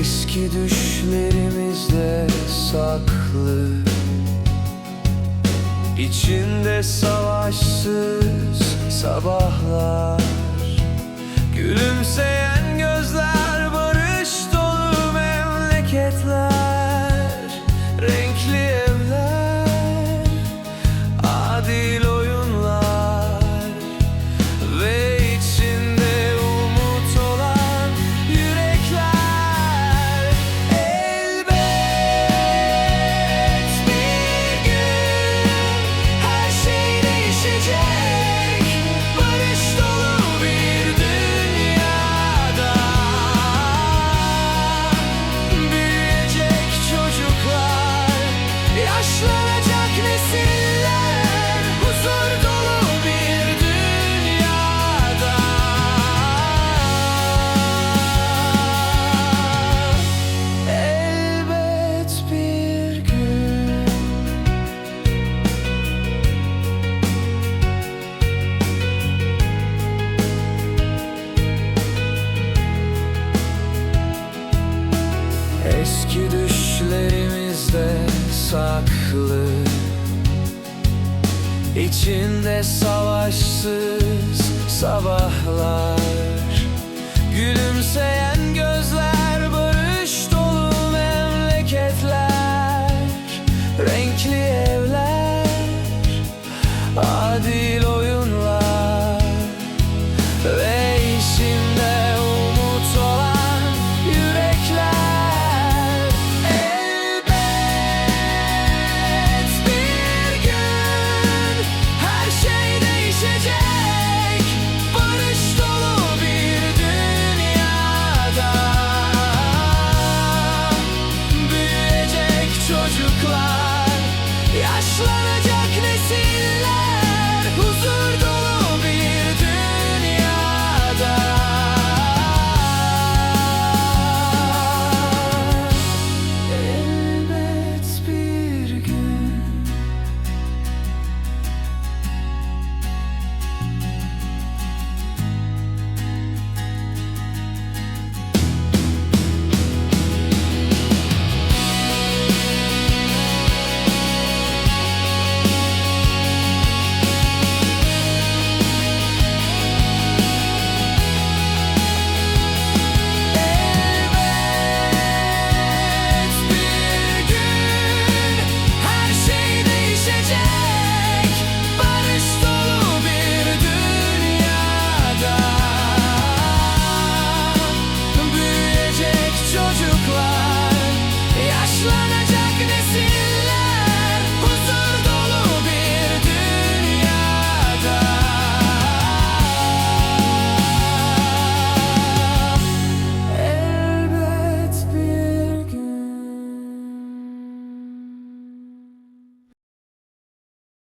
Eski düşlerimizde saklı. İçinde savaşsız sabahlar. Gülümseyen Eski düşlerimizde saklı. İçinde savaşsız sabahlar. Gülümseyen gözler barış dolu memleketler. Renkli evler adil